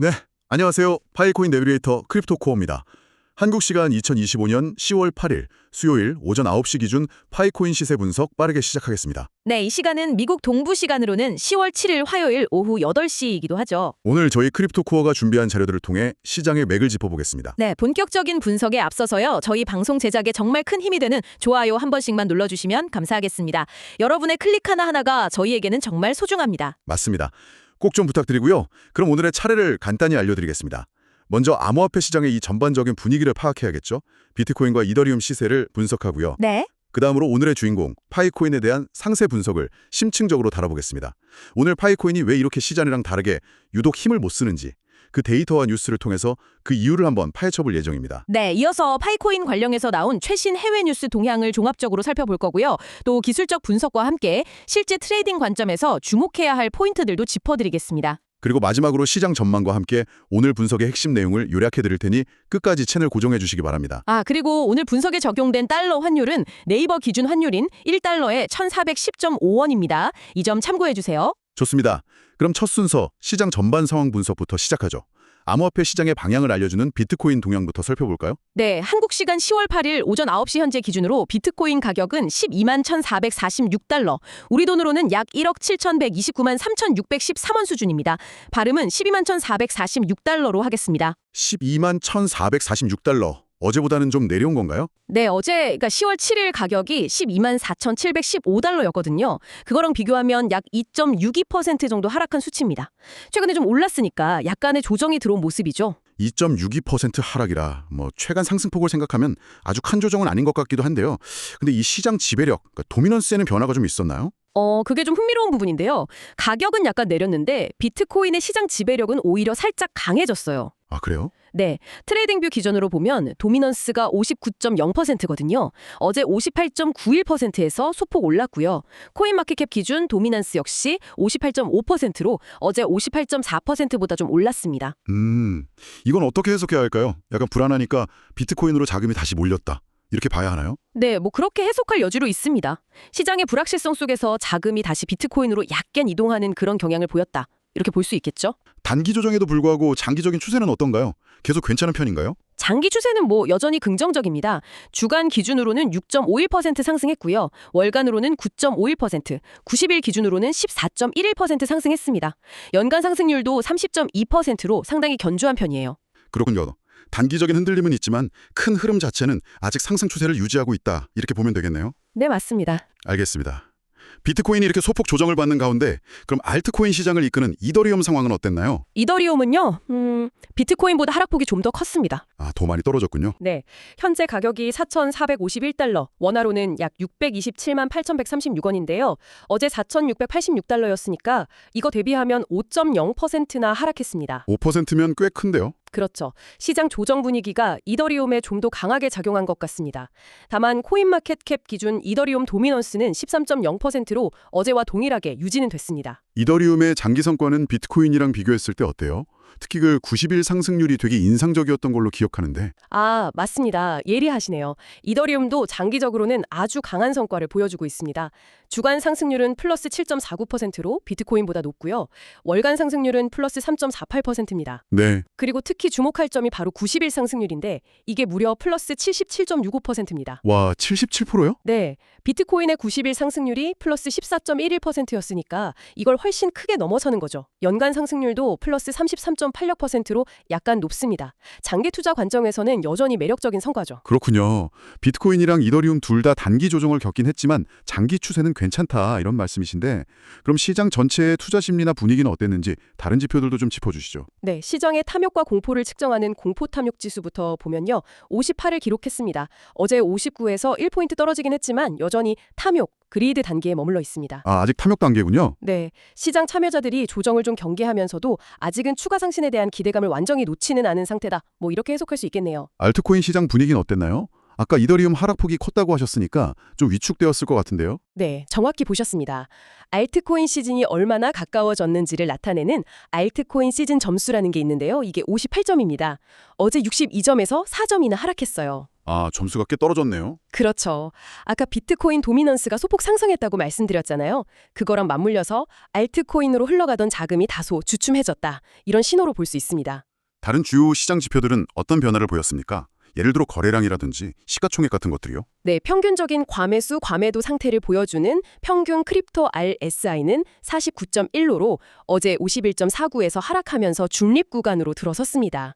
네, 안녕하세요. 파이코인 내비게이터 크립토코어입니다. 한국 시간 2025년 10월 8일 수요일 오전 9시 기준 파이코인 시세 분석 빠르게 시작하겠습니다. 네, 이 시간은 미국 동부 시간으로는 10월 7일 화요일 오후 8시이기도 하죠. 오늘 저희 크립토코어가 준비한 자료들을 통해 시장의 맥을 짚어보겠습니다. 네, 본격적인 분석에 앞서서요. 저희 방송 제작에 정말 큰 힘이 되는 좋아요 한 번씩만 눌러주시면 감사하겠습니다. 여러분의 클릭 하나하나가 저희에게는 정말 소중합니다. 맞습니다. 꼭 좀 부탁드리고요. 그럼 오늘의 차례를 간단히 알려드리겠습니다. 먼저 암호화폐 시장의 이 전반적인 분위기를 파악해야겠죠. 비트코인과 이더리움 시세를 분석하고요. 네. 그 다음으로 오늘의 주인공 파이코인에 대한 상세 분석을 심층적으로 다뤄보겠습니다. 오늘 파이코인이 왜 이렇게 시장이랑 다르게 유독 힘을 못 쓰는지 그 데이터와 뉴스를 통해서 그 이유를 한번 파헤쳐볼 예정입니다. 네, 이어서 파이코인 관련해서 나온 최신 해외 뉴스 동향을 종합적으로 살펴볼 거고요. 또 기술적 분석과 함께 실제 트레이딩 관점에서 주목해야 할 포인트들도 짚어드리겠습니다. 그리고 마지막으로 시장 전망과 함께 오늘 분석의 핵심 내용을 요약해 드릴 테니 끝까지 채널 고정해 주시기 바랍니다. 아, 그리고 오늘 분석에 적용된 달러 환율은 네이버 기준 환율인 1달러에 1,410.5원입니다. 이 점 참고해 주세요. 좋습니다. 그럼 첫 순서 시장 전반 상황 분석부터 시작하죠. 암호화폐 시장의 방향을 알려주는 비트코인 동향부터 살펴볼까요? 네, 한국 시간 10월 8일 오전 9시 현재 기준으로 비트코인 가격은 12만 1,446달러, 우리 돈으로는 약 1억 7,129만 3,613원 수준입니다. 발음은 12만 1,446달러로 하겠습니다. 12만 1,446달러. 어제보다는 좀 내려온 건가요? 네, 어제 그러니까 10월 7일 가격이 12만 4,715달러였거든요. 그거랑 비교하면 약 2.62% 정도 하락한 수치입니다. 최근에 좀 올랐으니까 약간의 조정이 들어온 모습이죠. 2.62% 하락이라 뭐 최근 상승폭을 생각하면 아주 큰 조정은 아닌 것 같기도 한데요. 근데 이 시장 지배력, 그러니까 도미넌스에는 변화가 좀 있었나요? 어, 그게 좀 흥미로운 부분인데요. 가격은 약간 내렸는데 비트코인의 시장 지배력은 오히려 살짝 강해졌어요. 아, 그래요? 네, 트레이딩뷰 기준으로 보면 도미넌스가 59.0%거든요. 어제 58.91%에서 소폭 올랐고요. 코인마켓캡 기준 도미넌스 역시 58.5%로 어제 58.4%보다 좀 올랐습니다. 음, 이건 어떻게 해석해야 할까요? 약간 불안하니까 비트코인으로 자금이 다시 몰렸다. 이렇게 봐야 하나요? 네, 뭐 그렇게 해석할 여지로 있습니다. 시장의 불확실성 속에서 자금이 다시 비트코인으로 약간 이동하는 그런 경향을 보였다. 이렇게 볼 수 있겠죠? 단기 조정에도 불구하고 장기적인 추세는 어떤가요? 계속 괜찮은 편인가요? 장기 추세는 뭐 여전히 긍정적입니다. 주간 기준으로는 6.51% 상승했고요. 월간으로는 9.51%, 90일 기준으로는 14.11% 상승했습니다. 연간 상승률도 30.2%로 상당히 견조한 편이에요. 그렇군요. 단기적인 흔들림은 있지만 큰 흐름 자체는 아직 상승 추세를 유지하고 있다. 이렇게 보면 되겠네요. 네, 맞습니다. 알겠습니다. 비트코인이 이렇게 소폭 조정을 받는 가운데 그럼 알트코인 시장을 이끄는 이더리움 상황은 어땠나요? 이더리움은요, 음, 비트코인보다 하락폭이 좀 더 컸습니다. 아, 더 많이 떨어졌군요. 네, 현재 가격이 4,451달러, 원화로는 약 627만 8,136원인데요. 어제 4,686달러였으니까 이거 대비하면 5.0%나 하락했습니다. 5%면 꽤 큰데요. 그렇죠. 시장 조정 분위기가 이더리움에 좀 더 강하게 작용한 것 같습니다. 다만 코인마켓캡 기준 이더리움 도미넌스는 13.0%로 어제와 동일하게 유지는 됐습니다. 이더리움의 장기 성과는 비트코인이랑 비교했을 때 어때요? 특히 그 90일 상승률이 되게 인상적이었던 걸로 기억하는데 아, 맞습니다. 예리하시네요. 이더리움도 장기적으로는 아주 강한 성과를 보여주고 있습니다. 주간 상승률은 플러스 7.49%로 비트코인보다 높고요. 월간 상승률은 플러스 3.48%입니다. 네, 그리고 특히 주목할 점이 바로 90일 상승률인데 이게 무려 플러스 77.65%입니다. 와 77%요? 네, 비트코인의 90일 상승률이 플러스 14.11%였으니까 이걸 훨씬 크게 넘어서는 거죠. 연간 상승률도 플러스 33.86%로 약간 높습니다. 장기 투자 관점에서는 여전히 매력적인 성과죠. 그렇군요. 비트코인이랑 이더리움 둘 다 단기 조정을 겪긴 했지만 장기 추세는 괜찮다 이런 말씀이신데 그럼 시장 전체의 투자 심리나 분위기는 어땠는지 다른 지표들도 좀 짚어주시죠. 네, 시장의 탐욕과 공포를 측정하는 공포 탐욕 지수부터 보면요. 58을 기록했습니다. 어제 59에서 1포인트 떨어지긴 했지만 여전히 탐욕, 그리드 단계에 머물러 있습니다. 아 아직 탐욕 단계군요. 네, 시장 참여자들이 조정을 좀 경계하면서도 아직은 추가 상신에 대한 기대감을 완전히 놓지는 않은 상태다. 뭐 이렇게 해석할 수 있겠네요. 알트코인 시장 분위기는 어땠나요? 아까 이더리움 하락폭이 컸다고 하셨으니까 좀 위축되었을 것 같은데요. 네, 정확히 보셨습니다. 알트코인 시즌이 얼마나 가까워졌는지를 나타내는 알트코인 시즌 점수라는 게 있는데요. 이게 58점입니다. 어제 62점에서 4점이나 하락했어요. 아, 점수가 꽤 떨어졌네요. 그렇죠. 아까 비트코인 도미넌스가 소폭 상승했다고 말씀드렸잖아요. 그거랑 맞물려서 알트코인으로 흘러가던 자금이 다소 주춤해졌다. 이런 신호로 볼 수 있습니다. 다른 주요 시장 지표들은 어떤 변화를 보였습니까? 예를 들어 거래량이라든지 시가총액 같은 것들이요? 네, 평균적인 과매수, 과매도 상태를 보여주는 평균 크립토 RSI는 49.15로 어제 51.49에서 하락하면서 중립 구간으로 들어섰습니다.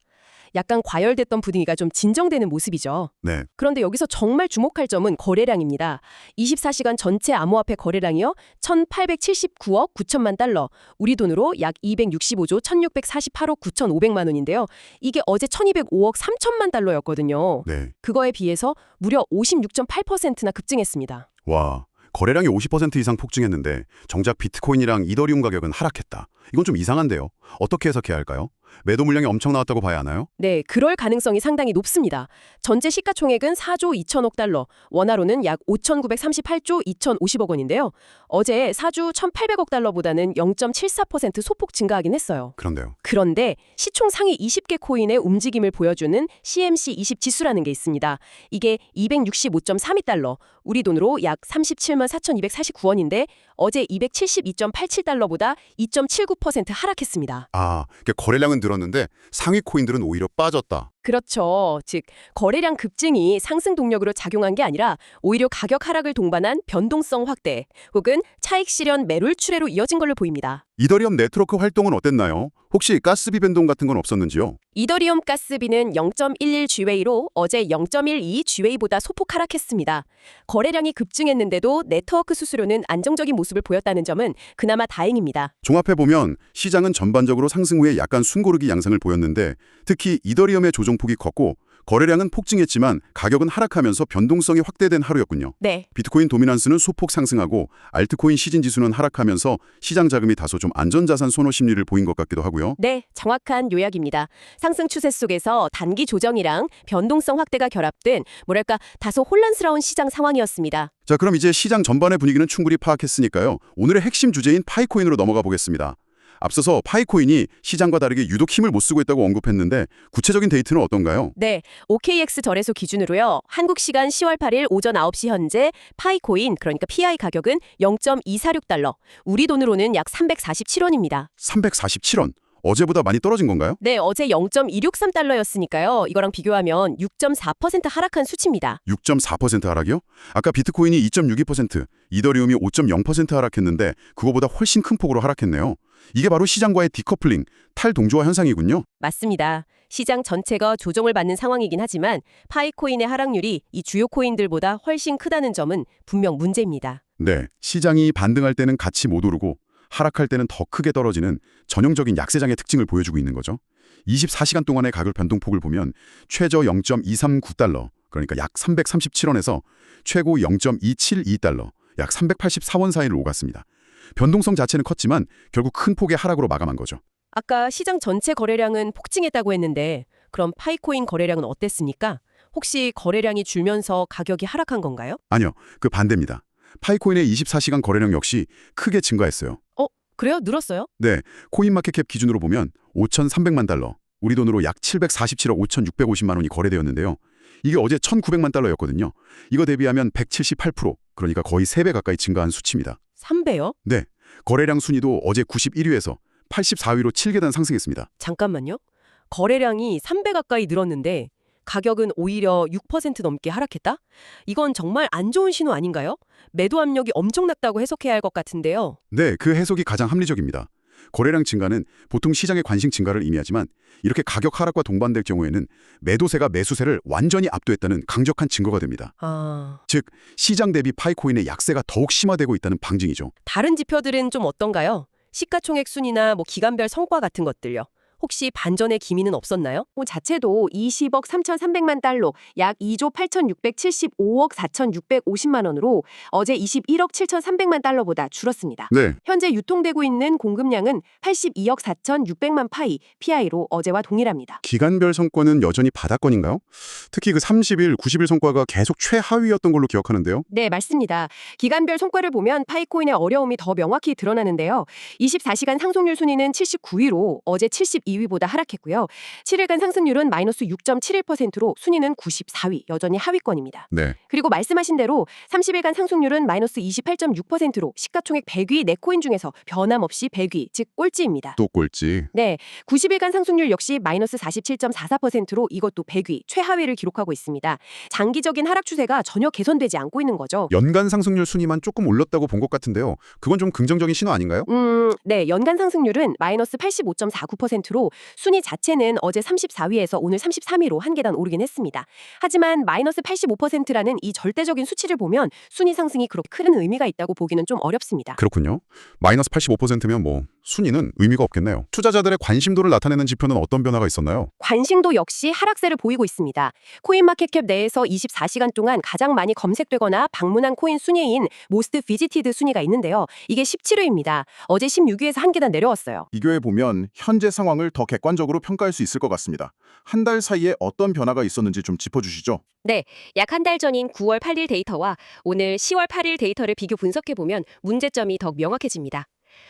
약간 과열됐던 분위기가 좀 진정되는 모습이죠. 네. 그런데 여기서 정말 주목할 점은 거래량입니다. 24시간 전체 암호화폐 거래량이요. 1,879억 9천만 달러, 우리 돈으로 약 265조 1,648억 9,500만 원인데요. 이게 어제 1,205억 3천만 달러였거든요. 네. 그거에 비해서 무려 56.8%나 급증했습니다. 와, 거래량이 50% 이상 폭증했는데 정작 비트코인이랑 이더리움 가격은 하락했다. 이건 좀 이상한데요. 어떻게 해석해야 할까요? 매도 물량이 엄청 나왔다고 봐야 하나요? 네, 그럴 가능성이 상당히 높습니다. 전체 시가총액은 4조 2천억 달러, 원화로는 약 5,938조 2,050억 원인데요. 어제 4주 1,800억 달러보다는 0.74% 소폭 증가하긴 했어요. 그런데요. 그런데 시총 상위 20개 코인의 움직임을 보여주는 CMC 20 지수라는 게 있습니다. 이게 265.32달러, 우리 돈으로 약 37만 4,249원인데 어제 272.87달러보다 2.79% 하락했습니다. 아, 그러니까 거래량은 늘었는데 상위 코인들은 오히려 빠졌다. 그렇죠. 즉, 거래량 급증이 상승 동력으로 작용한 게 아니라 오히려 가격 하락을 동반한 변동성 확대 혹은 차익 실현 매물 출회로 이어진 걸로 보입니다. 이더리움 네트워크 활동은 어땠나요? 혹시 가스비 변동 같은 건 없었는지요? 이더리움 가스비는 0.11 G웨이로 어제 0.12 G웨이보다 소폭 하락했습니다. 거래량이 급증했는데도 네트워크 수수료는 안정적인 모습을 보였다는 점은 그나마 다행입니다. 종합해보면 시장은 전반적으로 상승 후에 약간 숨고르기 양상을 보였는데 특히 이더리움의 조정 폭이 컸고 거래량은 폭증했지만 가격은 하락하면서 변동성이 확대된 하루였군요. 네, 비트코인 도미넌스는 소폭 상승하고 알트코인 시진 지수는 하락하면서 시장 자금이 다소 좀 안전자산 선호 심리를 보인 것 같기도 하고요. 네, 정확한 요약입니다. 상승 추세 속에서 단기 조정이랑 변동성 확대가 결합된 뭐랄까 다소 혼란스러운 시장 상황이었습니다. 자, 그럼 이제 시장 전반의 분위기는 충분히 파악했으니까요. 오늘의 핵심 주제인 파이코인으로 넘어가 보겠습니다. 앞서서 파이코인이 시장과 다르게 유독 힘을 못 쓰고 있다고 언급했는데 구체적인 데이터는 어떤가요? 네, OKX 거래소 기준으로요. 한국 시간 10월 8일 오전 9시 현재 파이코인 그러니까 PI 가격은 0.246달러, 우리 돈으로는 약 347원입니다. 347원. 어제보다 많이 떨어진 건가요? 네, 어제 0.263달러였으니까요. 이거랑 비교하면 6.4% 하락한 수치입니다. 6.4% 하락이요? 아까 비트코인이 2.62%, 이더리움이 5.0% 하락했는데 그거보다 훨씬 큰 폭으로 하락했네요. 이게 바로 시장과의 디커플링, 탈동조화 현상이군요. 맞습니다. 시장 전체가 조정을 받는 상황이긴 하지만 파이코인의 하락률이 이 주요 코인들보다 훨씬 크다는 점은 분명 문제입니다. 네, 시장이 반등할 때는 같이 못 오르고 하락할 때는 더 크게 떨어지는 전형적인 약세장의 특징을 보여주고 있는 거죠. 24시간 동안의 가격 변동폭을 보면 최저 0.239달러, 그러니까 약 337원에서 최고 0.272달러, 약 384원 사이를 오갔습니다. 변동성 자체는 컸지만 결국 큰 폭의 하락으로 마감한 거죠. 아까 시장 전체 거래량은 폭증했다고 했는데 그럼 파이코인 거래량은 어땠습니까? 혹시 거래량이 줄면서 가격이 하락한 건가요? 아니요, 그 반대입니다. 파이코인의 24시간 거래량 역시 크게 증가했어요. 그래요? 늘었어요? 네, 코인마켓캡 기준으로 보면 5,300만 달러, 우리 돈으로 약 747억 5,650만 원이 거래되었는데요. 이게 어제 1,900만 달러였거든요. 이거 대비하면 178%, 그러니까 거의 3배 가까이 증가한 수치입니다. 3배요? 네, 거래량 순위도 어제 91위에서 84위로 7계단 상승했습니다. 잠깐만요. 거래량이 3배 가까이 늘었는데 가격은 오히려 6% 넘게 하락했다? 이건 정말 안 좋은 신호 아닌가요? 매도 압력이 엄청 났다고 해석해야 할 것 같은데요. 네, 그 해석이 가장 합리적입니다. 거래량 증가는 보통 시장의 관심 증가를 의미하지만 이렇게 가격 하락과 동반될 경우에는 매도세가 매수세를 완전히 압도했다는 강력한 증거가 됩니다. 아, 즉, 시장 대비 파이코인의 약세가 더욱 심화되고 있다는 방증이죠. 다른 지표들은 좀 어떤가요? 시가총액 순이나 뭐 기간별 성과 같은 것들요. 혹시 반전의 기미는 없었나요? 뭐 자체도 20억 3,300만 달러, 약 2조 8,675억 4,650만 원으로 어제 21억 7,300만 달러보다 줄었습니다. 네, 현재 유통되고 있는 공급량은 82억 4,600만 파이, PI로 어제와 동일합니다. 기간별 성과는 여전히 바닥권인가요? 특히 그 30일, 90일 성과가 계속 최하위였던 걸로 기억하는데요. 네, 맞습니다. 기간별 성과를 보면 파이코인의 어려움이 더 명확히 드러나는데요. 24시간 상속률 순위는 79위로 어제 72 12위보다 하락했고요. 7일간 상승률은 마이너스 6.71%로 순위는 94위, 여전히 하위권입니다. 네. 그리고 말씀하신 대로 30일간 상승률은 마이너스 28.6%로 시가총액 100위 네코인 중에서 변함없이 100위, 즉 꼴찌입니다. 또 꼴찌. 네, 90일간 상승률 역시 마이너스 47.44%로 이것도 100위, 최하위를 기록하고 있습니다. 장기적인 하락 추세가 전혀 개선되지 않고 있는 거죠. 연간 상승률 순위만 조금 올렸다고 본 것 같은데요. 그건 좀 긍정적인 신호 아닌가요? 음, 네, 연간 상승률은 마이너스 85.49%로 순위 자체는 어제 34위에서 오늘 33위로 한 계단 오르긴 했습니다. 하지만 마이너스 85%라는 이 절대적인 수치를 보면 순위 상승이 그렇게 큰 의미가 있다고 보기는 좀 어렵습니다. 그렇군요. 마이너스 85%면 뭐 순위는 의미가 없겠네요. 투자자들의 관심도를 나타내는 지표는 어떤 변화가 있었나요? 관심도 역시 하락세를 보이고 있습니다. 코인마켓캡 내에서 24시간 동안 가장 많이 검색되거나 방문한 코인 순위인 모스트 비지티드 순위가 있는데요. 이게 17위입니다. 어제 16위에서 한 계단 내려왔어요. 비교해 보면 현재 상황을 더 객관적으로 평가할 수 있을 것 같습니다. 한 달 사이에 어떤 변화가 있었는지 좀 짚어주시죠. 약한 달 전인 9월 8일 데이터와 오늘 10월 8일 데이터를 비교 분석해 보면 문제점이 더욱 명확해집니다.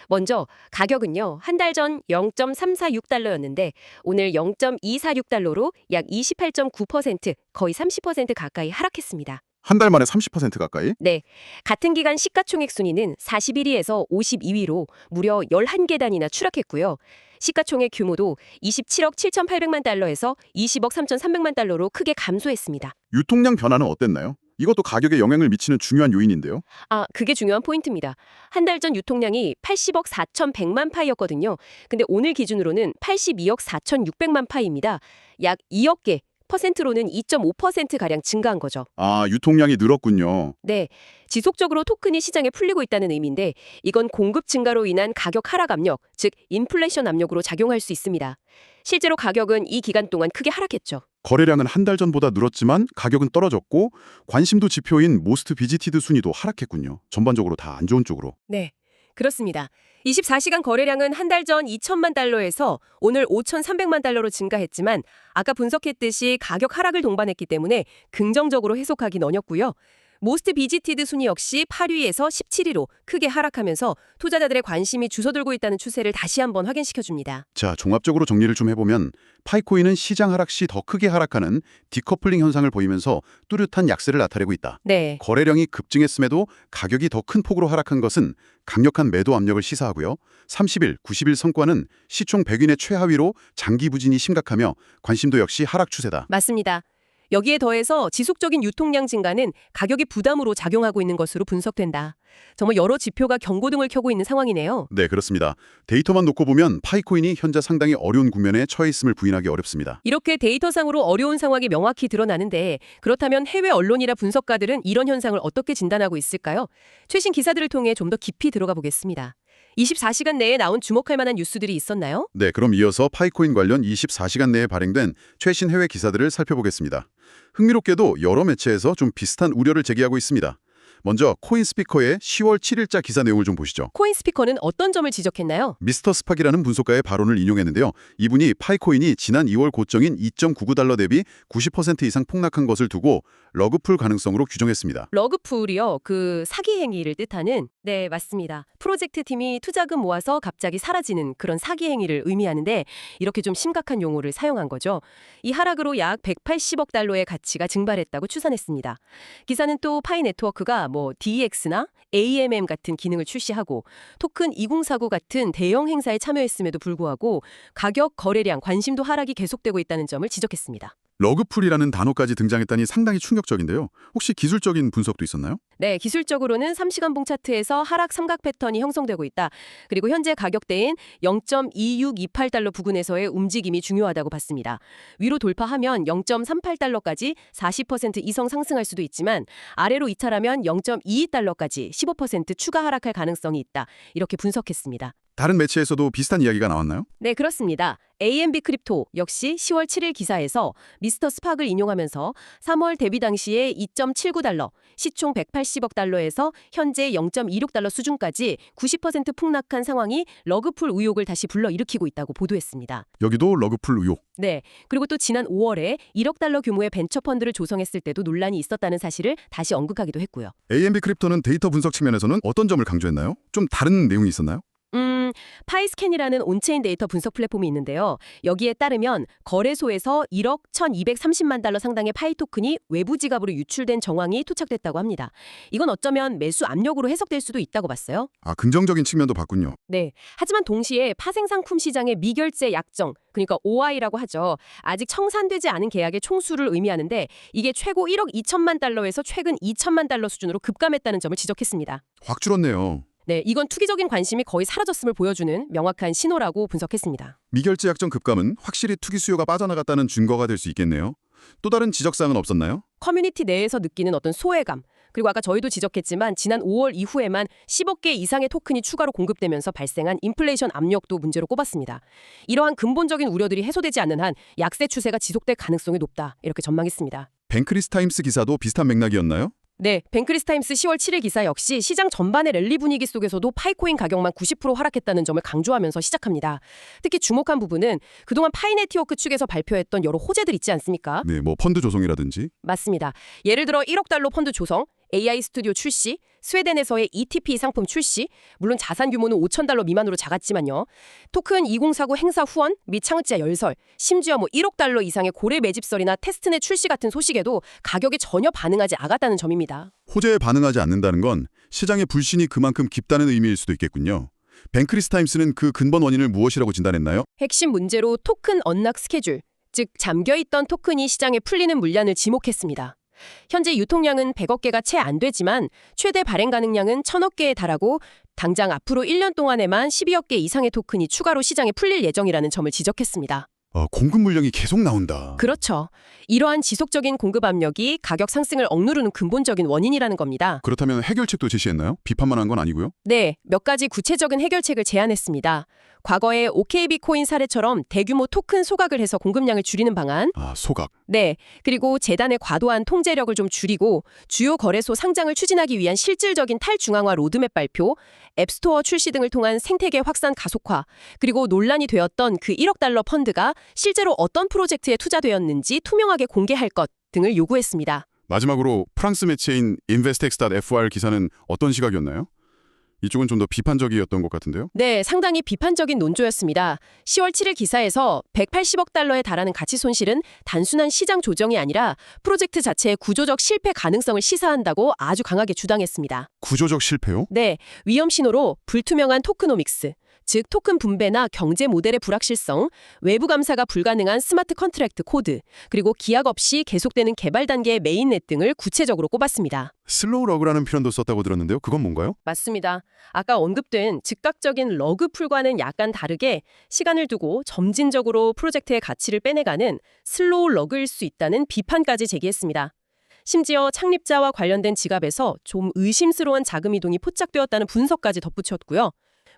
먼저 가격은요. 한 달 전 0.346달러였는데 오늘 0.246달러로 약 28.9% 거의 30% 가까이 하락했습니다. 한 달 만에 30% 가까이? 네. 같은 기간 시가총액 순위는 41위에서 52위로 무려 11계단이나 추락했고요. 시가총액 규모도 27억 7,800만 달러에서 20억 3,300만 달러로 크게 감소했습니다. 유통량 변화는 어땠나요? 이것도 가격에 영향을 미치는 중요한 요인인데요. 아, 그게 중요한 포인트입니다. 한 달 전 유통량이 80억 4,100만 파이였거든요. 근데 오늘 기준으로는 82억 4,600만 파이입니다. 약 2억 개, 퍼센트로는 2.5%가량 증가한 거죠. 아, 유통량이 늘었군요. 네, 지속적으로 토큰이 시장에 풀리고 있다는 의미인데 이건 공급 증가로 인한 가격 하락 압력, 즉 인플레이션 압력으로 작용할 수 있습니다. 실제로 가격은 이 기간 동안 크게 하락했죠. 거래량은 한 달 전보다 늘었지만 가격은 떨어졌고 관심도 지표인 모스트 비지티드 순위도 하락했군요. 전반적으로 다 안 좋은 쪽으로. 네, 그렇습니다. 24시간 거래량은 한 달 전 2천만 달러에서 오늘 5,300만 달러로 증가했지만 아까 분석했듯이 가격 하락을 동반했기 때문에 긍정적으로 해석하긴 어렵고요. 모스트 비지티드 순위 역시 8위에서 17위로 크게 하락하면서 투자자들의 관심이 주서들고 있다는 추세를 다시 한번 확인시켜줍니다. 자, 종합적으로 정리를 좀 해보면 파이코인은 시장 하락 시 더 크게 하락하는 디커플링 현상을 보이면서 뚜렷한 약세를 나타내고 있다. 네, 거래량이 급증했음에도 가격이 더 큰 폭으로 하락한 것은 강력한 매도 압력을 시사하고요. 30일, 90일 성과는 시총 100인의 최하위로 장기 부진이 심각하며 관심도 역시 하락 추세다. 맞습니다. 여기에 더해서 지속적인 유통량 증가는 가격의 부담으로 작용하고 있는 것으로 분석된다. 정말 여러 지표가 경고등을 켜고 있는 상황이네요. 네, 그렇습니다. 데이터만 놓고 보면 파이코인이 현재 상당히 어려운 국면에 처해 있음을 부인하기 어렵습니다. 이렇게 데이터상으로 어려운 상황이 명확히 드러나는데 그렇다면 해외 언론이나 분석가들은 이런 현상을 어떻게 진단하고 있을까요? 최신 기사들을 통해 좀 더 깊이 들어가 보겠습니다. 24시간 내에 나온 주목할 만한 뉴스들이 있었나요? 네, 그럼 이어서 파이코인 관련 24시간 내에 발행된 최신 해외 기사들을 살펴보겠습니다. 흥미롭게도 여러 매체에서 좀 비슷한 우려를 제기하고 있습니다. 먼저 코인스피커의 10월 7일자 기사 내용을 좀 보시죠. 코인 스피커는 어떤 점을 지적했나요? 미스터 스팍이라는 분석가의 발언을 인용했는데요. 이분이 파이코인이 지난 2월 고점인 2.99달러 대비 90% 이상 폭락한 것을 두고 러그풀 가능성으로 규정했습니다. 러그풀이요. 그 사기 행위를 뜻하는 네, 맞습니다. 프로젝트 팀이 투자금 모아서 갑자기 사라지는 그런 사기 행위를 의미하는데 이렇게 좀 심각한 용어를 사용한 거죠. 이 하락으로 약 180억 달러의 가치가 증발했다고 추산했습니다. 기사는 또 파이 네트워크가 뭐 DX나 AMM 같은 기능을 출시하고 토큰 2049 같은 대형 행사에 참여했음에도 불구하고 가격, 거래량, 관심도 하락이 계속되고 있다는 점을 지적했습니다. 러그풀이라는 단어까지 등장했다니 상당히 충격적인데요. 혹시 기술적인 분석도 있었나요? 네, 기술적으로는 3시간 봉 차트에서 하락 삼각 패턴이 형성되고 있다. 그리고 현재 가격대인 0.2628달러 부근에서의 움직임이 중요하다고 봤습니다. 위로 돌파하면 0.38달러까지 40% 이상 상승할 수도 있지만 아래로 이탈하면 0.22달러까지 15% 추가 하락할 가능성이 있다. 이렇게 분석했습니다. 다른 매체에서도 비슷한 이야기가 나왔나요? 네, 그렇습니다. AMB 크립토 역시 10월 7일 기사에서 미스터 스팍을 인용하면서 3월 데뷔 당시에 2.79달러, 시총 180억 달러에서 현재 0.26달러 수준까지 90% 폭락한 상황이 러그풀 의혹을 다시 불러일으키고 있다고 보도했습니다. 여기도 러그풀 의혹. 네, 그리고 또 지난 5월에 1억 달러 규모의 벤처 펀드를 조성했을 때도 논란이 있었다는 사실을 다시 언급하기도 했고요. AMB 크립토는 데이터 분석 측면에서는 어떤 점을 강조했나요? 좀 다른 내용이 있었나요? 음, 파이스캔이라는 온체인 데이터 분석 플랫폼이 있는데요. 여기에 따르면 거래소에서 1억 1,230만 달러 상당의 파이 토큰이 외부 지갑으로 유출된 정황이 토착됐다고 합니다. 이건 어쩌면 매수 압력으로 해석될 수도 있다고 봤어요. 아, 긍정적인 측면도 봤군요. 네. 하지만 동시에 파생상품 시장의 미결제 약정, 그러니까 OI라고 하죠. 아직 청산되지 않은 계약의 총수를 의미하는데 이게 최고 1억 2천만 달러에서 최근 2천만 달러 수준으로 급감했다는 점을 지적했습니다. 확 줄었네요. 네, 이건 투기적인 관심이 거의 사라졌음을 보여주는 명확한 신호라고 분석했습니다. 미결제 약정 급감은 확실히 투기 수요가 빠져나갔다는 증거가 될 수 있겠네요. 또 다른 지적사항은 없었나요? 커뮤니티 내에서 느끼는 어떤 소외감, 그리고 아까 저희도 지적했지만 지난 5월 이후에만 10억 개 이상의 토큰이 추가로 공급되면서 발생한 인플레이션 압력도 문제로 꼽았습니다. 이러한 근본적인 우려들이 해소되지 않는 한 약세 추세가 지속될 가능성이 높다. 이렇게 전망했습니다. 뱅크리스 타임스 기사도 비슷한 맥락이었나요? 네, 뱅크리스 타임스 10월 7일 기사 역시 시장 전반의 랠리 분위기 속에서도 파이코인 가격만 90% 하락했다는 점을 강조하면서 시작합니다. 특히 주목한 부분은 그동안 파이 네트워크 측에서 발표했던 여러 호재들 있지 않습니까? 네, 뭐 펀드 조성이라든지. 맞습니다. 예를 들어 1억 달러 펀드 조성, AI 스튜디오 출시, 스웨덴에서의 ETP 상품 출시, 물론 자산 규모는 5천 달러 미만으로 작았지만요. 토큰 2049 행사 후원 및 창업자 열설, 심지어 뭐 1억 달러 이상의 고래 매집설이나 테스트넷 출시 같은 소식에도 가격에 전혀 반응하지 않았다는 점입니다. 호재에 반응하지 않는다는 건 시장의 불신이 그만큼 깊다는 의미일 수도 있겠군요. 뱅크리스 타임스는 그 근본 원인을 무엇이라고 진단했나요? 핵심 문제로 토큰 언락 스케줄, 즉 잠겨있던 토큰이 시장에 풀리는 물량을 지목했습니다. 현재 유통량은 100억 개가 채 안 되지만 최대 발행 가능량은 1000억 개에 달하고 당장 앞으로 1년 동안에만 12억 개 이상의 토큰이 추가로 시장에 풀릴 예정이라는 점을 지적했습니다. 어, 공급 물량이 계속 나온다. 그렇죠. 이러한 지속적인 공급 압력이 가격 상승을 억누르는 근본적인 원인이라는 겁니다. 그렇다면 해결책도 제시했나요? 비판만 한 건 아니고요? 네, 몇 가지 구체적인 해결책을 제안했습니다. 과거의 OKB 코인 사례처럼 대규모 토큰 소각을 해서 공급량을 줄이는 방안, 아, 소각. 네, 그리고 재단의 과도한 통제력을 좀 줄이고 주요 거래소 상장을 추진하기 위한 실질적인 탈중앙화 로드맵 발표, 앱스토어 출시 등을 통한 생태계 확산 가속화, 그리고 논란이 되었던 그 1억 달러 펀드가 실제로 어떤 프로젝트에 투자되었는지 투명하게 공개할 것 등을 요구했습니다. 마지막으로 프랑스 매체인 investex.fr 기사는 어떤 시각이었나요? 이쪽은 좀 더 비판적이었던 것 같은데요? 네, 상당히 비판적인 논조였습니다. 10월 7일 기사에서 180억 달러에 달하는 가치 손실은 단순한 시장 조정이 아니라 프로젝트 자체의 구조적 실패 가능성을 시사한다고 아주 강하게 주장했습니다. 구조적 실패요? 네, 위험 신호로 불투명한 토크노믹스, 즉 토큰 분배나 경제 모델의 불확실성, 외부 감사가 불가능한 스마트 컨트랙트 코드, 그리고 기약 없이 계속되는 개발 단계의 메인넷 등을 구체적으로 꼽았습니다. 슬로우 러그라는 표현도 썼다고 들었는데요. 그건 뭔가요? 맞습니다. 아까 언급된 즉각적인 러그 풀과는 약간 다르게 시간을 두고 점진적으로 프로젝트의 가치를 빼내가는 슬로우 러그일 수 있다는 비판까지 제기했습니다. 심지어 창립자와 관련된 지갑에서 좀 의심스러운 자금 이동이 포착되었다는 분석까지 덧붙였고요.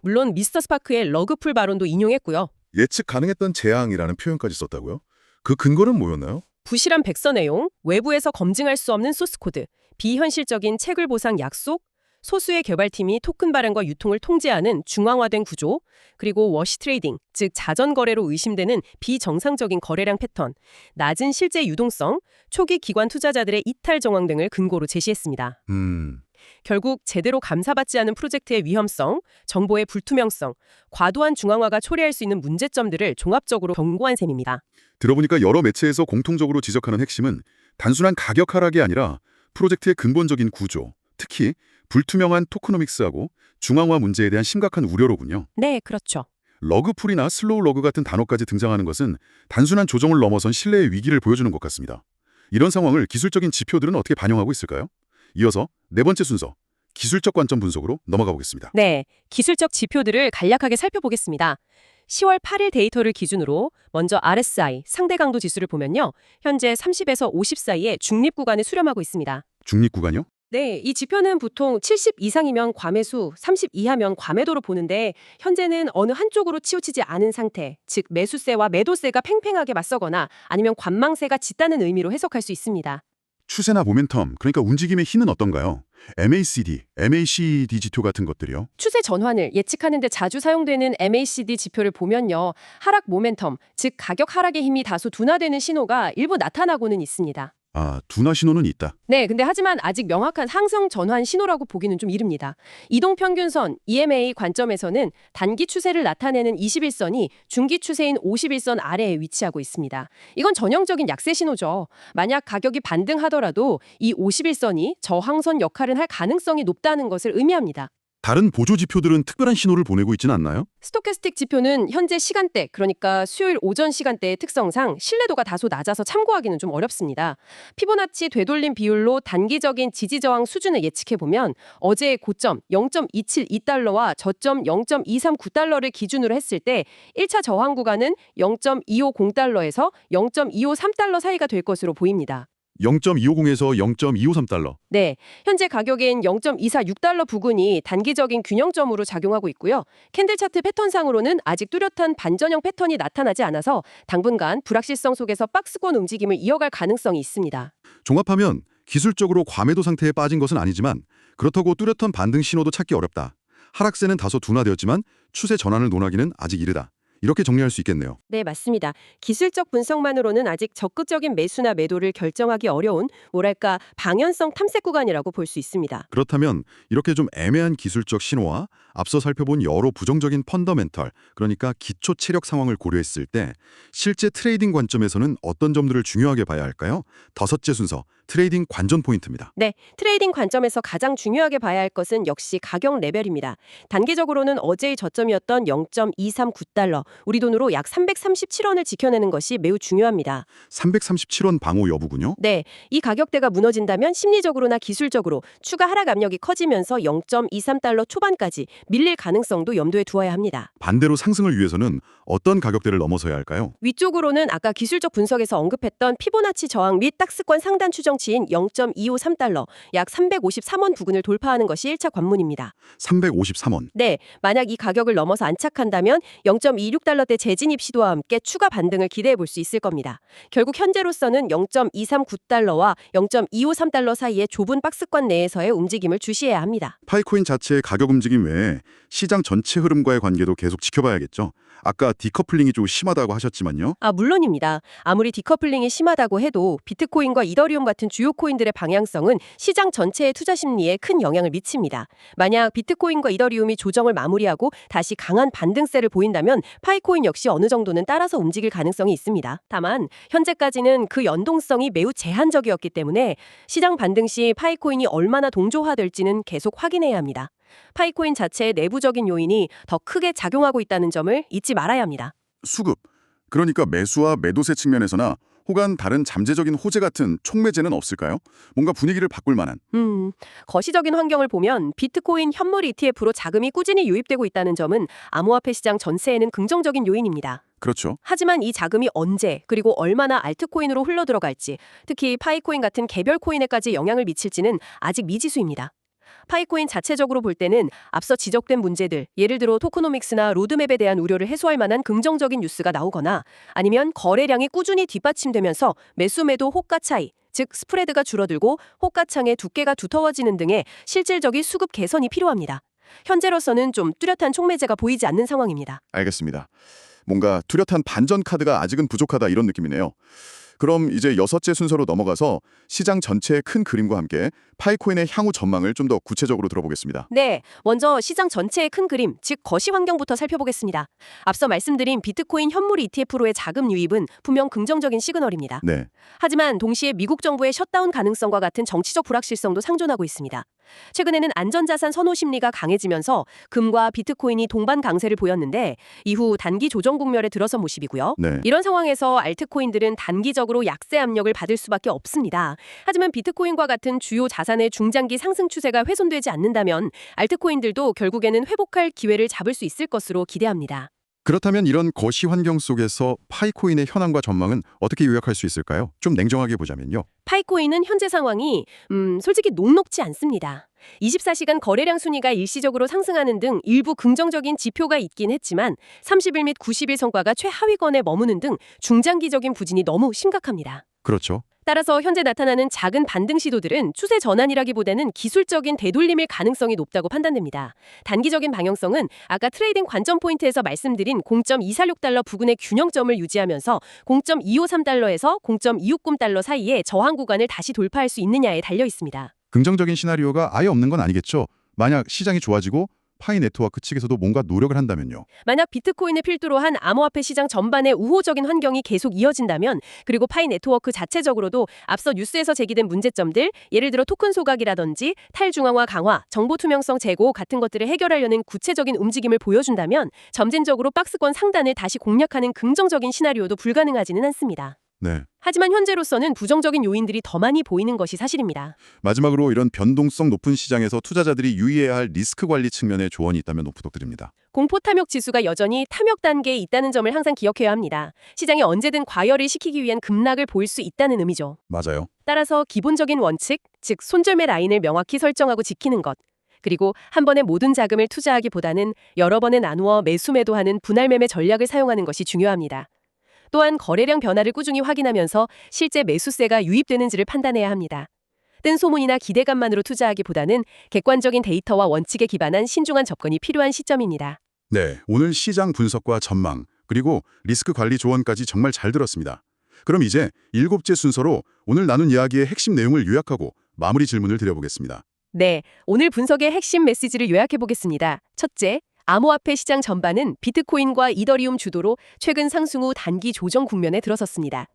물론 미스터 스파크의 러그풀 발언도 인용했고요. 예측 가능했던 재앙이라는 표현까지 썼다고요? 그 근거는 뭐였나요? 부실한 백서 내용, 외부에서 검증할 수 없는 소스 코드, 비현실적인 채굴 보상 약속, 소수의 개발팀이 토큰 발행과 유통을 통제하는 중앙화된 구조, 그리고 워시 트레이딩, 즉 자전 거래로 의심되는 비정상적인 거래량 패턴, 낮은 실제 유동성, 초기 기관 투자자들의 이탈 정황 등을 근거로 제시했습니다. 음, 결국 제대로 감사받지 않은 프로젝트의 위험성, 정보의 불투명성, 과도한 중앙화가 초래할 수 있는 문제점들을 종합적으로 경고한 셈입니다. 들어보니까 여러 매체에서 공통적으로 지적하는 핵심은 단순한 가격 하락이 아니라 프로젝트의 근본적인 구조, 특히 불투명한 토크노믹스하고 중앙화 문제에 대한 심각한 우려로군요. 네, 그렇죠. 러그풀이나 슬로우 러그 같은 단어까지 등장하는 것은 단순한 조정을 넘어선 신뢰의 위기를 보여주는 것 같습니다. 이런 상황을 기술적인 지표들은 어떻게 반영하고 있을까요? 이어서 네 번째 순서, 기술적 관점 분석으로 넘어가 보겠습니다. 네, 기술적 지표들을 간략하게 살펴보겠습니다. 10월 8일 데이터를 기준으로 먼저 RSI 상대 강도 지수를 보면요. 현재 30에서 50 사이의 중립 구간을 수렴하고 있습니다. 중립 구간요? 네, 이 지표는 보통 70 이상이면 과매수, 30 이하면 과매도로 보는데 현재는 어느 한쪽으로 치우치지 않은 상태, 즉 매수세와 매도세가 팽팽하게 맞서거나 아니면 관망세가 짙다는 의미로 해석할 수 있습니다. 추세나 모멘텀, 그러니까 움직임의 힘은 어떤가요? MACD, MACD 지표 같은 것들이요. 추세 전환을 예측하는 데 자주 사용되는 MACD 지표를 보면요. 하락 모멘텀, 즉 가격 하락의 힘이 다소 둔화되는 신호가 일부 나타나고는 있습니다. 아, 둔화 신호는 있다. 네, 근데 하지만 아직 명확한 상승 전환 신호라고 보기는 좀 이릅니다. 이동 평균선 EMA 관점에서는 단기 추세를 나타내는 21선이 중기 추세인 51선 아래에 위치하고 있습니다. 이건 전형적인 약세 신호죠. 만약 가격이 반등하더라도 이 51선이 저항선 역할을 할 가능성이 높다는 것을 의미합니다. 다른 보조 지표들은 특별한 신호를 보내고 있지는 않나요? 스토캐스틱 지표는 현재 시간대, 그러니까 수요일 오전 시간대의 특성상 신뢰도가 다소 낮아서 참고하기는 좀 어렵습니다. 피보나치 되돌림 비율로 단기적인 지지 저항 수준을 예측해 보면 어제의 고점 0.272달러와 저점 0.239달러를 기준으로 했을 때 1차 저항 구간은 0.250달러에서 0.253달러 사이가 될 것으로 보입니다. 0.250에서 0.253달러. 네, 현재 가격인 0.246달러 부근이 단기적인 균형점으로 작용하고 있고요. 캔들 차트 패턴상으로는 아직 뚜렷한 반전형 패턴이 나타나지 않아서 당분간 불확실성 속에서 박스권 움직임을 이어갈 가능성이 있습니다. 종합하면 기술적으로 과매도 상태에 빠진 것은 아니지만 그렇다고 뚜렷한 반등 신호도 찾기 어렵다. 하락세는 다소 둔화되었지만 추세 전환을 논하기는 아직 이르다. 이렇게 정리할 수 있겠네요. 네, 맞습니다. 기술적 분석만으로는 아직 적극적인 매수나 매도를 결정하기 어려운 뭐랄까 방연성 탐색 구간이라고 볼 수 있습니다. 그렇다면 이렇게 좀 애매한 기술적 신호와 앞서 살펴본 여러 부정적인 펀더멘털, 그러니까 기초 체력 상황을 고려했을 때 실제 트레이딩 관점에서는 어떤 점들을 중요하게 봐야 할까요? 다섯째 순서, 트레이딩 관전 포인트입니다. 네, 트레이딩 관점에서 가장 중요하게 봐야 할 것은 역시 가격 레벨입니다. 단기적으로는 어제의 저점이었던 0.239달러, 우리 돈으로 약 337원을 지켜내는 것이 매우 중요합니다. 337원 방호 여부군요. 네, 이 가격대가 무너진다면 심리적으로나 기술적으로 추가 하락 압력이 커지면서 0.23달러 초반까지 밀릴 가능성도 염두에 두어야 합니다. 반대로 상승을 위해서는 어떤 가격대를 넘어서야 할까요? 위쪽으로는 아까 기술적 분석에서 언급했던 피보나치 저항 및 딱스권 상단 추정 치인 0.253달러, 약 353원 부근을 돌파하는 것이 1차 관문입니다. 353원. 네, 만약 이 가격을 넘어서 안착한다면 0.26달러대 재진입 시도와 함께 추가 반등을 기대해 볼 수 있을 겁니다. 결국 현재로서는 0.239달러와 0.253달러 사이의 좁은 박스권 내에서의 움직임을 주시해야 합니다. 파이코인 자체의 가격 움직임 외에 시장 전체 흐름과의 관계도 계속 지켜봐야겠죠. 아까 디커플링이 좀 심하다고 하셨지만요. 아, 물론입니다. 아무리 디커플링이 심하다고 해도 비트코인과 이더리움 같은 주요 코인들의 방향성은 시장 전체의 투자 심리에 큰 영향을 미칩니다. 만약 비트코인과 이더리움이 조정을 마무리하고 다시 강한 반등세를 보인다면 파이코인 역시 어느 정도는 따라서 움직일 가능성이 있습니다. 다만 현재까지는 그 연동성이 매우 제한적이었기 때문에 시장 반등 시 파이코인이 얼마나 동조화될지는 계속 확인해야 합니다. 파이코인 자체의 내부적인 요인이 더 크게 작용하고 있다는 점을 잊지 말아야 합니다. 수급. 그러니까 매수와 매도세 측면에서나 혹은 다른 잠재적인 호재 같은 촉매제는 없을까요? 뭔가 분위기를 바꿀 만한. 음, 거시적인 환경을 보면 비트코인 현물 ETF로 자금이 꾸준히 유입되고 있다는 점은 암호화폐 시장 전체에는 긍정적인 요인입니다. 그렇죠. 하지만 이 자금이 언제 그리고 얼마나 알트코인으로 흘러들어갈지, 특히 파이코인 같은 개별 코인에까지 영향을 미칠지는 아직 미지수입니다. 파이코인 자체적으로 볼 때는 앞서 지적된 문제들, 예를 들어 토크노믹스나 로드맵에 대한 우려를 해소할 만한 긍정적인 뉴스가 나오거나 아니면 거래량이 꾸준히 뒷받침되면서 매수 매도 호가 차이, 즉 스프레드가 줄어들고 호가창의 두께가 두터워지는 등의 실질적인 수급 개선이 필요합니다. 현재로서는 좀 뚜렷한 촉매제가 보이지 않는 상황입니다. 알겠습니다. 뭔가 뚜렷한 반전 카드가 아직은 부족하다 이런 느낌이네요. 그럼 이제 여섯째 순서로 넘어가서 시장 전체의 큰 그림과 함께 파이코인의 향후 전망을 좀 더 구체적으로 들어보겠습니다. 네, 먼저 시장 전체의 큰 그림, 즉 거시 환경부터 살펴보겠습니다. 앞서 말씀드린 비트코인 현물 ETF로의 자금 유입은 분명 긍정적인 시그널입니다. 네. 하지만 동시에 미국 정부의 셧다운 가능성과 같은 정치적 불확실성도 상존하고 있습니다. 최근에는 안전자산 선호 심리가 강해지면서 금과 비트코인이 동반 강세를 보였는데 이후 단기 조정 국면에 들어선 모습이고요. 네. 이런 상황에서 알트코인들은 단기적으로 약세 압력을 받을 수밖에 없습니다. 하지만 비트코인과 같은 주요 자산의 중장기 상승 추세가 훼손되지 않는다면 알트코인들도 결국에는 회복할 기회를 잡을 수 있을 것으로 기대합니다. 그렇다면 이런 거시 환경 속에서 파이코인의 현황과 전망은 어떻게 요약할 수 있을까요? 좀 냉정하게 보자면요. 파이코인은 현재 상황이 음, 솔직히 녹록지 않습니다. 24시간 거래량 순위가 일시적으로 상승하는 등 일부 긍정적인 지표가 있긴 했지만 30일 및 90일 성과가 최하위권에 머무는 등 중장기적인 부진이 너무 심각합니다. 그렇죠. 따라서 현재 나타나는 작은 반등 시도들은 추세 전환이라기보다는 기술적인 되돌림일 가능성이 높다고 판단됩니다. 단기적인 방향성은 아까 트레이딩 관점 포인트에서 말씀드린 0.246달러 부근의 균형점을 유지하면서 0.253달러에서 0.260달러 사이에 저항 구간을 다시 돌파할 수 있느냐에 달려 있습니다. 긍정적인 시나리오가 아예 없는 건 아니겠죠. 만약 시장이 좋아지고 파이 네트워크 측에서도 뭔가 노력을 한다면요. 만약 비트코인을 필두로 한 암호화폐 시장 전반의 우호적인 환경이 계속 이어진다면 그리고 파이 네트워크 자체적으로도 앞서 뉴스에서 제기된 문제점들 예를 들어 토큰 소각이라든지 탈중앙화 강화, 정보 투명성 제고 같은 것들을 해결하려는 구체적인 움직임을 보여준다면 점진적으로 박스권 상단을 다시 공략하는 긍정적인 시나리오도 불가능하지는 않습니다. 네. 하지만 현재로서는 부정적인 요인들이 더 많이 보이는 것이 사실입니다. 마지막으로 이런 변동성 높은 시장에서 투자자들이 유의해야 할 리스크 관리 측면의 조언이 있다면 부탁드립니다. 공포 탐욕 지수가 여전히 탐욕 단계에 있다는 점을 항상 기억해야 합니다. 시장이 언제든 과열을 시키기 위한 급락을 보일 수 있다는 의미죠. 맞아요. 따라서 기본적인 원칙, 즉 손절매 라인을 명확히 설정하고 지키는 것. 그리고 한 번에 모든 자금을 투자하기보다는 여러 번에 나누어 매수 매도하는 분할 매매 전략을 사용하는 것이 중요합니다. 또한 거래량 변화를 꾸준히 확인하면서 실제 매수세가 유입되는지를 판단해야 합니다. 뜬 소문이나 기대감만으로 투자하기보다는 객관적인 데이터와 원칙에 기반한 신중한 접근이 필요한 시점입니다. 네, 오늘 시장 분석과 전망, 그리고 리스크 관리 조언까지 정말 잘 들었습니다. 그럼 이제 일곱째 순서로 오늘 나눈 이야기의 핵심 내용을 요약하고 마무리 질문을 드려보겠습니다. 네, 오늘 분석의 핵심 메시지를 요약해 보겠습니다. 첫째, 암호화폐 시장 전반은 비트코인과 이더리움 주도로 최근 상승 후 단기 조정 국면에 들어섰습니다.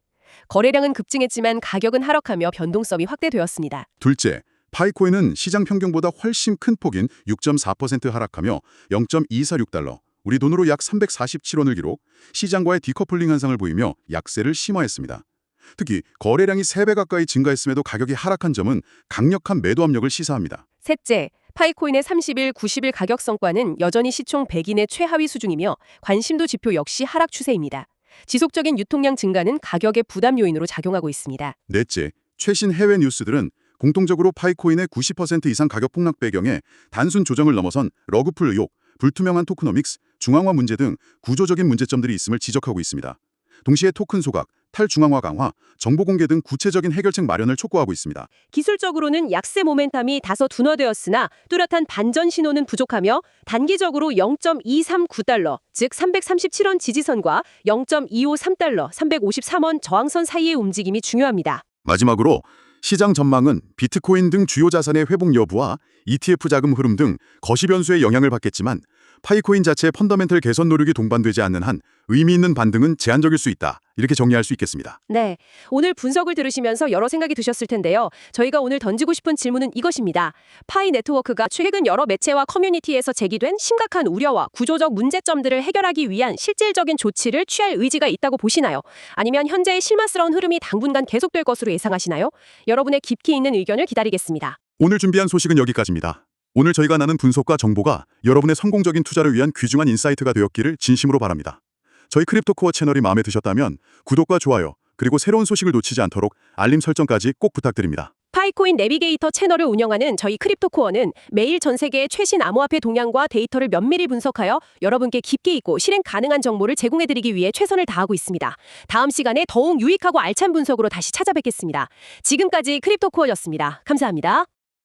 거래량은 급증했지만 가격은 하락하며 변동성이 확대되었습니다. 둘째, 파이코인은 시장 평균보다 훨씬 큰 폭인 6.4% 하락하며 0.246달러, 우리 돈으로 약 347원을 기록, 시장과의 디커플링 현상을 보이며 약세를 심화했습니다. 특히 거래량이 3배 가까이 증가했음에도 가격이 하락한 점은 강력한 매도 압력을 시사합니다. 셋째, 파이코인의 30일, 90일 가격 성과는 여전히 시총 100인의 최하위 수준이며 관심도 지표 역시 하락 추세입니다. 지속적인 유통량 증가는 가격의 부담 요인으로 작용하고 있습니다. 넷째, 최신 해외 뉴스들은 공통적으로 파이코인의 90% 이상 가격 폭락 배경에 단순 조정을 넘어선 러그풀 의혹, 불투명한 토크노믹스, 중앙화 문제 등 구조적인 문제점들이 있음을 지적하고 있습니다. 동시에 토큰 소각, 탈중앙화 강화, 정보 공개 등 구체적인 해결책 마련을 촉구하고 있습니다. 기술적으로는 약세 모멘텀이 다소 둔화되었으나 뚜렷한 반전 신호는 부족하며 단기적으로 0.239달러, 즉 337원 지지선과 0.253달러, 353원 저항선 사이의 움직임이 중요합니다. 마지막으로 시장 전망은 비트코인 등 주요 자산의 회복 여부와 ETF 자금 흐름 등 거시 변수의 영향을 받겠지만 파이코인 자체의 펀더멘털 개선 노력이 동반되지 않는 한 의미 있는 반등은 제한적일 수 있다. 이렇게 정리할 수 있겠습니다. 네, 오늘 분석을 들으시면서 여러 생각이 드셨을 텐데요. 저희가 오늘 던지고 싶은 질문은 이것입니다. 파이 네트워크가 최근 여러 매체와 커뮤니티에서 제기된 심각한 우려와 구조적 문제점들을 해결하기 위한 실질적인 조치를 취할 의지가 있다고 보시나요? 아니면 현재의 실망스러운 흐름이 당분간 계속될 것으로 예상하시나요? 여러분의 깊이 있는 의견을 기다리겠습니다. 오늘 준비한 소식은 여기까지입니다. 오늘 저희가 나눈 분석과 정보가 여러분의 성공적인 투자를 위한 귀중한 인사이트가 되었기를 진심으로 바랍니다. 저희 크립토코어 채널이 마음에 드셨다면 구독과 좋아요, 그리고 새로운 소식을 놓치지 않도록 알림 설정까지 꼭 부탁드립니다. 파이코인 내비게이터 채널을 운영하는 저희 크립토코어는 매일 전 세계의 최신 암호화폐 동향과 데이터를 면밀히 분석하여 여러분께 깊이 있고 실행 가능한 정보를 제공해드리기 위해 최선을 다하고 있습니다. 다음 시간에 더욱 유익하고 알찬 분석으로 다시 찾아뵙겠습니다. 지금까지 크립토코어였습니다. 감사합니다.